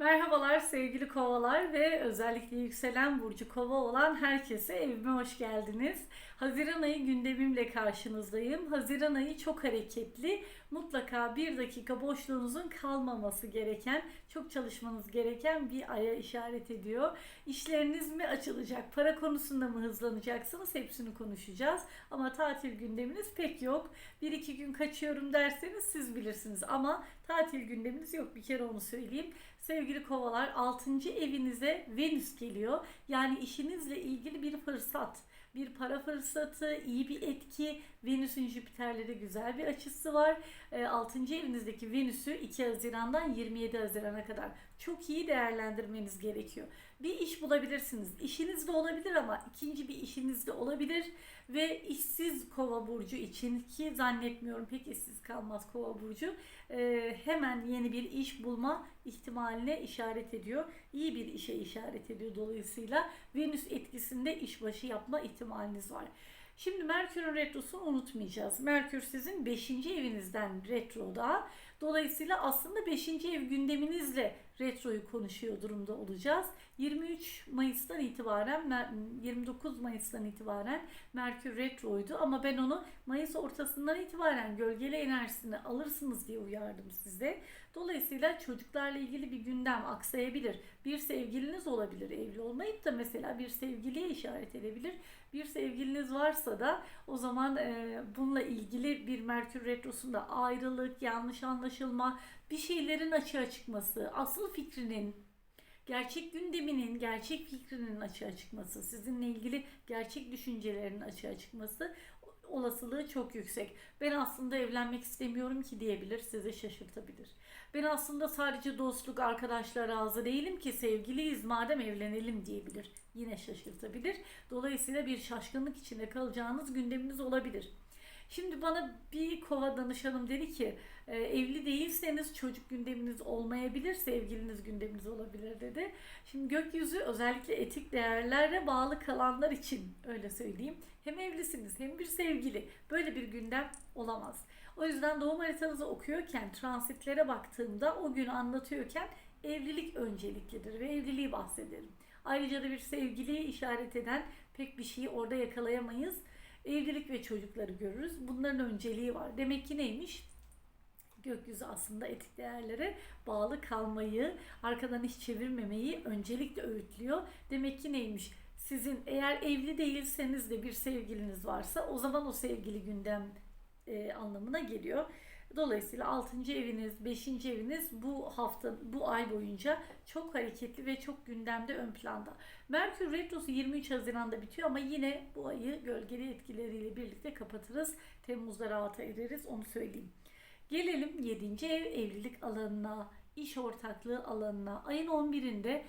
Merhabalar sevgili kovalar ve özellikle yükselen burcu kova olan herkese evime hoş geldiniz. Haziran ayı gündemimle karşınızdayım. Haziran ayı çok hareketli. Mutlaka bir dakika boşluğunuzun kalmaması gereken, çok çalışmanız gereken bir aya işaret ediyor. İşleriniz mi açılacak, para konusunda mı hızlanacaksınız hepsini konuşacağız. Ama tatil gündeminiz pek yok. Bir iki gün kaçıyorum derseniz siz bilirsiniz. Ama tatil gündeminiz yok bir kere onu söyleyeyim. Sevgili kovalar 6. evinize Venüs geliyor. Yani işinizle ilgili bir fırsat, bir para fırsatı, iyi bir etki. Venüs'ün Jüpiter'le güzel bir açısı var. 6. evinizdeki Venüs'ü 2 Haziran'dan 27 Haziran'a kadar çok iyi değerlendirmeniz gerekiyor. Bir iş bulabilirsiniz. İşiniz de olabilir ama ikinci bir işiniz de olabilir ve işsiz Kova burcu için ki zannetmiyorum pek işsiz kalmaz Kova burcu e, hemen yeni bir iş bulma ihtimaline işaret ediyor. İyi bir işe işaret ediyor dolayısıyla Venüs etkisinde işbaşı yapma ihtimaliniz var. Şimdi Merkür'ün retrosunu unutmayacağız. Merkür sizin 5. evinizden retroda. Dolayısıyla aslında 5. ev gündeminizle retroyu konuşuyor durumda olacağız. 23 Mayıs'tan itibaren 29 Mayıs'tan itibaren Merkür retroydu ama ben onu Mayıs ortasından itibaren gölgeli enerjisini alırsınız diye uyardım size. Dolayısıyla çocuklarla ilgili bir gündem aksayabilir. Bir sevgiliniz olabilir. Evli olmayıp da mesela bir sevgiliye işaret edebilir. Bir sevgiliniz varsa da o zaman e, bununla ilgili bir Merkür retrosunda ayrılık, yanlış anlaşılma, bir şeylerin açığa çıkması, asıl fikrinin gerçek gündeminin, gerçek fikrinin açığa çıkması, sizinle ilgili gerçek düşüncelerin açığa çıkması olasılığı çok yüksek. Ben aslında evlenmek istemiyorum ki diyebilir, sizi şaşırtabilir. Ben aslında sadece dostluk, arkadaşlar razı değilim ki sevgiliyiz madem evlenelim diyebilir. Yine şaşırtabilir. Dolayısıyla bir şaşkınlık içinde kalacağınız gündeminiz olabilir. Şimdi bana bir kova danışanım dedi ki e, evli değilseniz çocuk gündeminiz olmayabilir, sevgiliniz gündeminiz olabilir dedi. Şimdi gökyüzü özellikle etik değerlere bağlı kalanlar için öyle söyleyeyim. Hem evlisiniz hem bir sevgili. Böyle bir gündem olamaz. O yüzden doğum haritanızı okuyorken, transitlere baktığımda o günü anlatıyorken evlilik önceliklidir ve evliliği bahsederim. Ayrıca da bir sevgiliyi işaret eden pek bir şeyi orada yakalayamayız evlilik ve çocukları görürüz. Bunların önceliği var. Demek ki neymiş? Gökyüzü aslında etik değerlere bağlı kalmayı, arkadan hiç çevirmemeyi öncelikle öğütlüyor. Demek ki neymiş? Sizin eğer evli değilseniz de bir sevgiliniz varsa o zaman o sevgili gündem e, anlamına geliyor. Dolayısıyla 6. eviniz, 5. eviniz bu hafta, bu ay boyunca çok hareketli ve çok gündemde ön planda. Merkür Retrosu 23 Haziran'da bitiyor ama yine bu ayı gölgeli etkileriyle birlikte kapatırız. Temmuz'da rahata ereriz onu söyleyeyim. Gelelim 7. ev evlilik alanına, iş ortaklığı alanına. Ayın 11'inde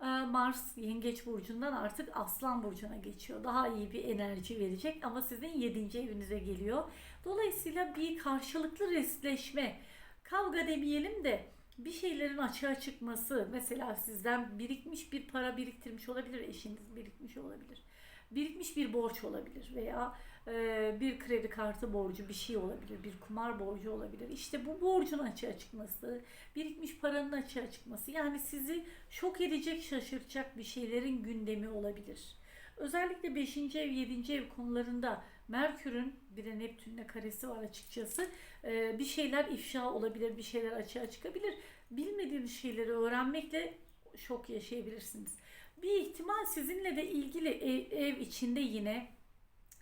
e, Mars Yengeç Burcu'ndan artık Aslan Burcu'na geçiyor. Daha iyi bir enerji verecek ama sizin 7. evinize geliyor. Dolayısıyla bir karşılıklı resleşme, kavga demeyelim de bir şeylerin açığa çıkması, mesela sizden birikmiş bir para biriktirmiş olabilir, eşiniz birikmiş olabilir. Birikmiş bir borç olabilir veya e, bir kredi kartı borcu bir şey olabilir, bir kumar borcu olabilir. İşte bu borcun açığa çıkması, birikmiş paranın açığa çıkması yani sizi şok edecek, şaşırtacak bir şeylerin gündemi olabilir. Özellikle 5. ev, 7. ev konularında Merkür'ün bir de Neptün'le karesi var açıkçası. Ee, bir şeyler ifşa olabilir, bir şeyler açığa çıkabilir. Bilmediğiniz şeyleri öğrenmekle şok yaşayabilirsiniz. Bir ihtimal sizinle de ilgili ev, ev içinde yine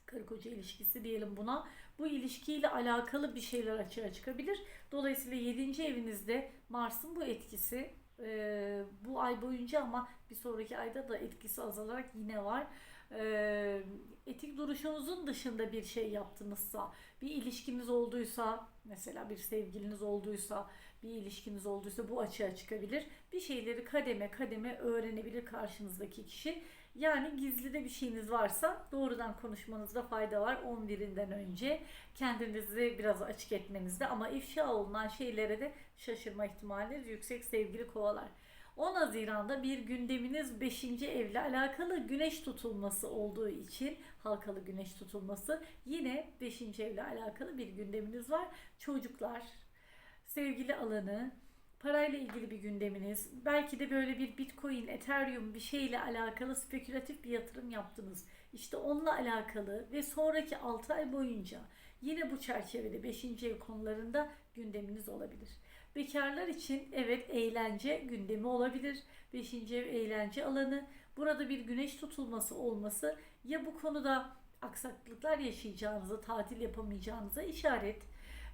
karı koca ilişkisi diyelim buna. Bu ilişkiyle alakalı bir şeyler açığa çıkabilir. Dolayısıyla 7. evinizde Mars'ın bu etkisi e, bu ay boyunca ama bir sonraki ayda da etkisi azalarak yine var e, etik duruşunuzun dışında bir şey yaptınızsa, bir ilişkiniz olduysa, mesela bir sevgiliniz olduysa, bir ilişkiniz olduysa bu açığa çıkabilir. Bir şeyleri kademe kademe öğrenebilir karşınızdaki kişi. Yani gizlide bir şeyiniz varsa doğrudan konuşmanızda fayda var 11'inden önce. Kendinizi biraz açık etmenizde ama ifşa olunan şeylere de şaşırma ihtimaliniz yüksek sevgili kovalar. 10 Haziran'da bir gündeminiz 5. evle alakalı güneş tutulması olduğu için halkalı güneş tutulması yine 5. evle alakalı bir gündeminiz var. Çocuklar, sevgili alanı, parayla ilgili bir gündeminiz, belki de böyle bir Bitcoin, Ethereum bir şeyle alakalı spekülatif bir yatırım yaptınız. İşte onunla alakalı ve sonraki 6 ay boyunca yine bu çerçevede 5. ev konularında gündeminiz olabilir. Bekarlar için evet eğlence gündemi olabilir. 5. ev eğlence alanı. Burada bir güneş tutulması olması ya bu konuda aksaklıklar yaşayacağınızı, tatil yapamayacağınıza işaret.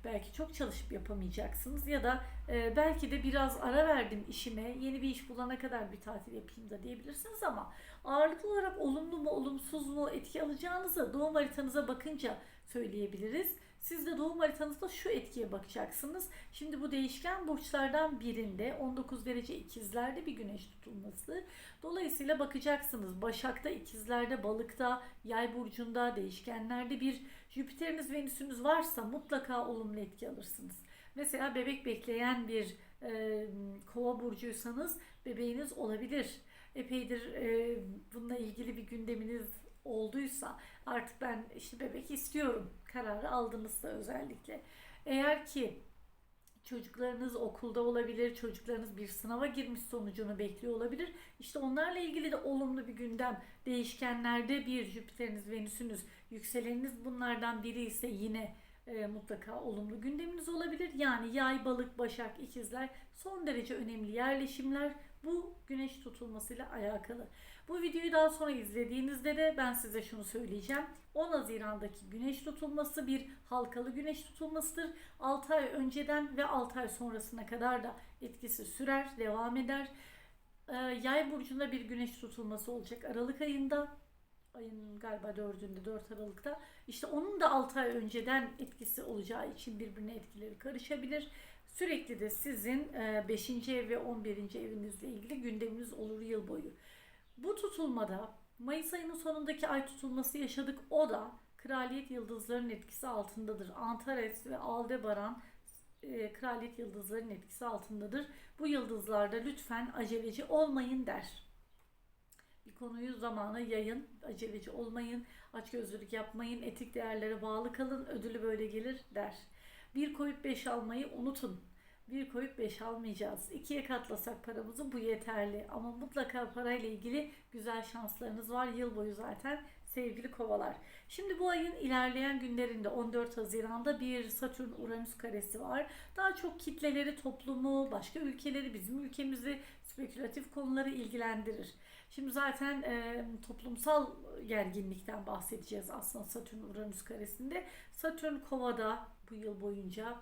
Belki çok çalışıp yapamayacaksınız ya da e, belki de biraz ara verdim işime, yeni bir iş bulana kadar bir tatil yapayım da diyebilirsiniz ama ağırlıklı olarak olumlu mu olumsuz mu etki alacağınızı doğum haritanıza bakınca söyleyebiliriz. Siz de doğum haritanızda şu etkiye bakacaksınız. Şimdi bu değişken burçlardan birinde 19 derece ikizlerde bir güneş tutulması. Dolayısıyla bakacaksınız Başak'ta, ikizlerde, balıkta, yay burcunda, değişkenlerde bir Jüpiter'iniz, Venüs'ünüz varsa mutlaka olumlu etki alırsınız. Mesela bebek bekleyen bir e, kova burcuysanız bebeğiniz olabilir. Epeydir e, bununla ilgili bir gündeminiz olduysa artık ben işte bebek istiyorum kararı aldınızsa özellikle. Eğer ki çocuklarınız okulda olabilir, çocuklarınız bir sınava girmiş sonucunu bekliyor olabilir. İşte onlarla ilgili de olumlu bir gündem. Değişkenlerde bir Jüpiter'iniz, Venüs'ünüz, yükseleniniz bunlardan biri ise yine e, mutlaka olumlu gündeminiz olabilir. Yani yay, balık, başak, ikizler son derece önemli yerleşimler bu güneş tutulmasıyla alakalı. Bu videoyu daha sonra izlediğinizde de ben size şunu söyleyeceğim. 10 Haziran'daki güneş tutulması bir halkalı güneş tutulmasıdır. 6 ay önceden ve 6 ay sonrasına kadar da etkisi sürer, devam eder. Ee, Yay burcunda bir güneş tutulması olacak Aralık ayında. Ayın galiba 4'ünde 4 Aralık'ta. İşte onun da 6 ay önceden etkisi olacağı için birbirine etkileri karışabilir. Sürekli de sizin 5. ev ve 11. evinizle ilgili gündeminiz olur yıl boyu. Bu tutulmada Mayıs ayının sonundaki ay tutulması yaşadık. O da kraliyet yıldızlarının etkisi altındadır. Antares ve Aldebaran e, kraliyet yıldızlarının etkisi altındadır. Bu yıldızlarda lütfen aceleci olmayın der. Bir konuyu zamana yayın, aceleci olmayın, açgözlülük yapmayın, etik değerlere bağlı kalın, ödülü böyle gelir der. Bir koyup beş almayı unutun. Bir koyup beş almayacağız. İkiye katlasak paramızı bu yeterli. Ama mutlaka parayla ilgili güzel şanslarınız var yıl boyu zaten sevgili kovalar. Şimdi bu ayın ilerleyen günlerinde 14 Haziran'da bir Satürn Uranüs karesi var. Daha çok kitleleri, toplumu, başka ülkeleri, bizim ülkemizi spekülatif konuları ilgilendirir. Şimdi zaten e, toplumsal gerginlikten bahsedeceğiz aslında Satürn Uranüs karesinde. Satürn Kova'da bu yıl boyunca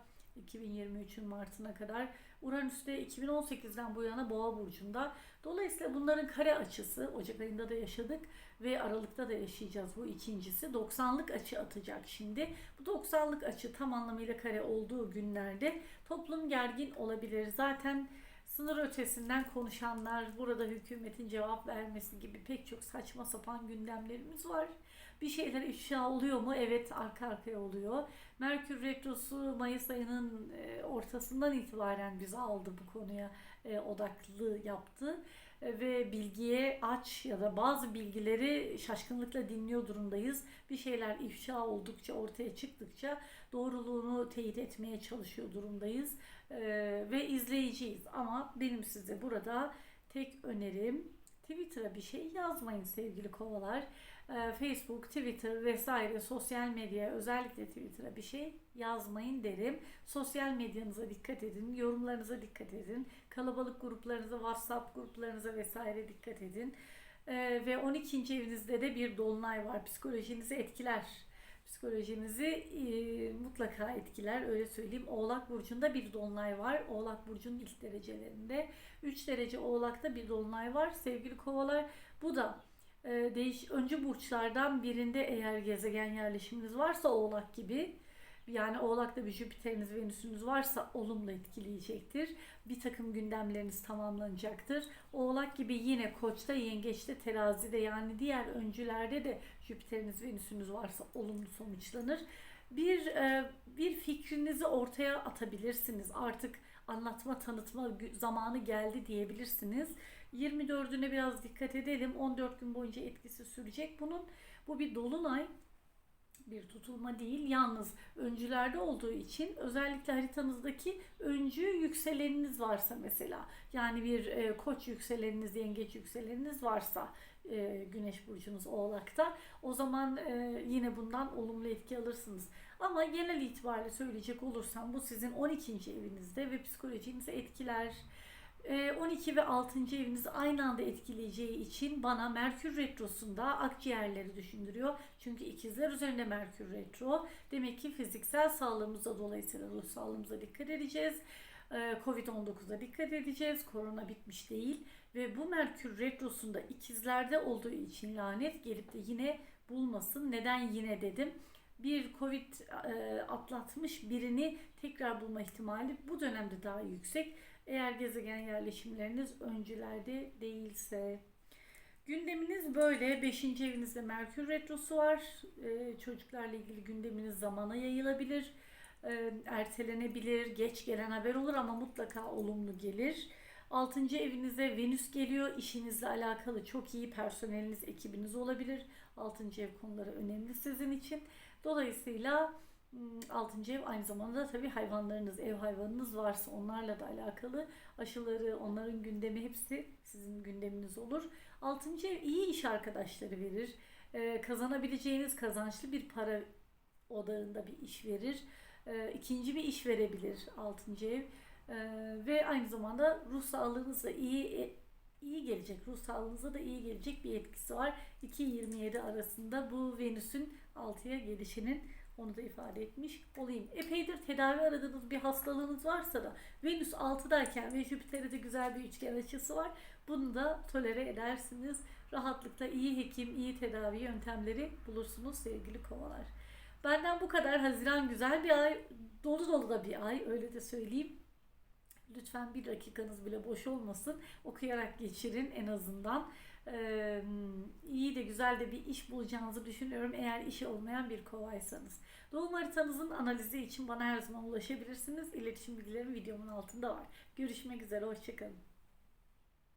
2023'ün Mart'ına kadar. Uranüs de 2018'den bu yana Boğa burcunda. Dolayısıyla bunların kare açısı Ocak ayında da yaşadık ve Aralık'ta da yaşayacağız bu ikincisi. 90'lık açı atacak şimdi. Bu 90'lık açı tam anlamıyla kare olduğu günlerde toplum gergin olabilir. Zaten sınır ötesinden konuşanlar, burada hükümetin cevap vermesi gibi pek çok saçma sapan gündemlerimiz var. Bir şeyler ifşa oluyor mu? Evet arka arkaya oluyor. Merkür Retrosu Mayıs ayının e, ortasından itibaren bizi aldı bu konuya e, odaklı yaptı. E, ve bilgiye aç ya da bazı bilgileri şaşkınlıkla dinliyor durumdayız. Bir şeyler ifşa oldukça, ortaya çıktıkça doğruluğunu teyit etmeye çalışıyor durumdayız. Ve izleyiciyiz. Ama benim size burada tek önerim Twitter'a bir şey yazmayın sevgili kovalar. Ee, Facebook, Twitter vesaire sosyal medyaya özellikle Twitter'a bir şey yazmayın derim. Sosyal medyanıza dikkat edin, yorumlarınıza dikkat edin. Kalabalık gruplarınıza, WhatsApp gruplarınıza vesaire dikkat edin. Ee, ve 12. evinizde de bir dolunay var. Psikolojinizi etkiler. Psikolojinizi e, mutlaka etkiler öyle söyleyeyim. Oğlak Burcu'nda bir dolunay var. Oğlak Burcu'nun ilk derecelerinde. 3 derece Oğlak'ta bir dolunay var. Sevgili kovalar bu da e, değiş öncü burçlardan birinde eğer gezegen yerleşiminiz varsa Oğlak gibi yani Oğlak'ta bir Jüpiter'iniz, Venüs'ünüz varsa olumlu etkileyecektir. Bir takım gündemleriniz tamamlanacaktır. Oğlak gibi yine Koç'ta, Yengeç'te, Terazi'de yani diğer öncülerde de Jüpiter'iniz, Venüs'ünüz varsa olumlu sonuçlanır. Bir e, bir fikrinizi ortaya atabilirsiniz. Artık anlatma, tanıtma zamanı geldi diyebilirsiniz. 24'üne biraz dikkat edelim. 14 gün boyunca etkisi sürecek. Bunun bu bir dolunay bir tutulma değil. Yalnız öncülerde olduğu için özellikle haritanızdaki öncü yükseleniniz varsa mesela yani bir e, koç yükseleniniz, yengeç yükseleniniz varsa e, güneş burcunuz oğlakta o zaman e, yine bundan olumlu etki alırsınız. Ama genel itibariyle söyleyecek olursam bu sizin 12. evinizde ve psikolojinizi etkiler. E, 12 ve 6. evinizi aynı anda etkileyeceği için bana Merkür Retrosu'nda akciğerleri düşündürüyor. Çünkü ikizler üzerinde Merkür Retro. Demek ki fiziksel sağlığımıza dolayısıyla ruh sağlığımıza dikkat edeceğiz. E, Covid-19'a dikkat edeceğiz. Korona bitmiş değil. Ve bu Merkür Retrosu'nda ikizlerde olduğu için lanet gelip de yine bulmasın. Neden yine dedim? Bir Covid e, atlatmış birini tekrar bulma ihtimali bu dönemde daha yüksek. Eğer gezegen yerleşimleriniz öncülerde değilse. Gündeminiz böyle. 5. evinizde Merkür Retrosu var. Ee, çocuklarla ilgili gündeminiz zamana yayılabilir. Ee, ertelenebilir. Geç gelen haber olur ama mutlaka olumlu gelir. 6. evinize Venüs geliyor. İşinizle alakalı çok iyi personeliniz, ekibiniz olabilir. 6. ev konuları önemli sizin için. Dolayısıyla 6. ev aynı zamanda tabii hayvanlarınız, ev hayvanınız varsa onlarla da alakalı aşıları, onların gündemi hepsi sizin gündeminiz olur. 6. ev iyi iş arkadaşları verir. Ee, kazanabileceğiniz kazançlı bir para odağında bir iş verir. Ee, ikinci bir iş verebilir 6. ev. Ee, ve aynı zamanda ruh sağlığınıza iyi iyi gelecek. Ruh sağlığınıza da iyi gelecek bir etkisi var. 2-27 arasında bu Venüs'ün 6'ya gelişinin onu da ifade etmiş olayım. Epeydir tedavi aradığınız bir hastalığınız varsa da Venüs 6'dayken ve Jüpiter'e de güzel bir üçgen açısı var. Bunu da tolere edersiniz. Rahatlıkla iyi hekim, iyi tedavi yöntemleri bulursunuz sevgili kovalar. Benden bu kadar. Haziran güzel bir ay. Dolu dolu da bir ay öyle de söyleyeyim. Lütfen bir dakikanız bile boş olmasın. Okuyarak geçirin en azından. Ee, iyi de güzel de bir iş bulacağınızı düşünüyorum eğer işi olmayan bir kovaysanız. Doğum haritanızın analizi için bana her zaman ulaşabilirsiniz. İletişim bilgilerim videomun altında var. Görüşmek üzere, hoşçakalın.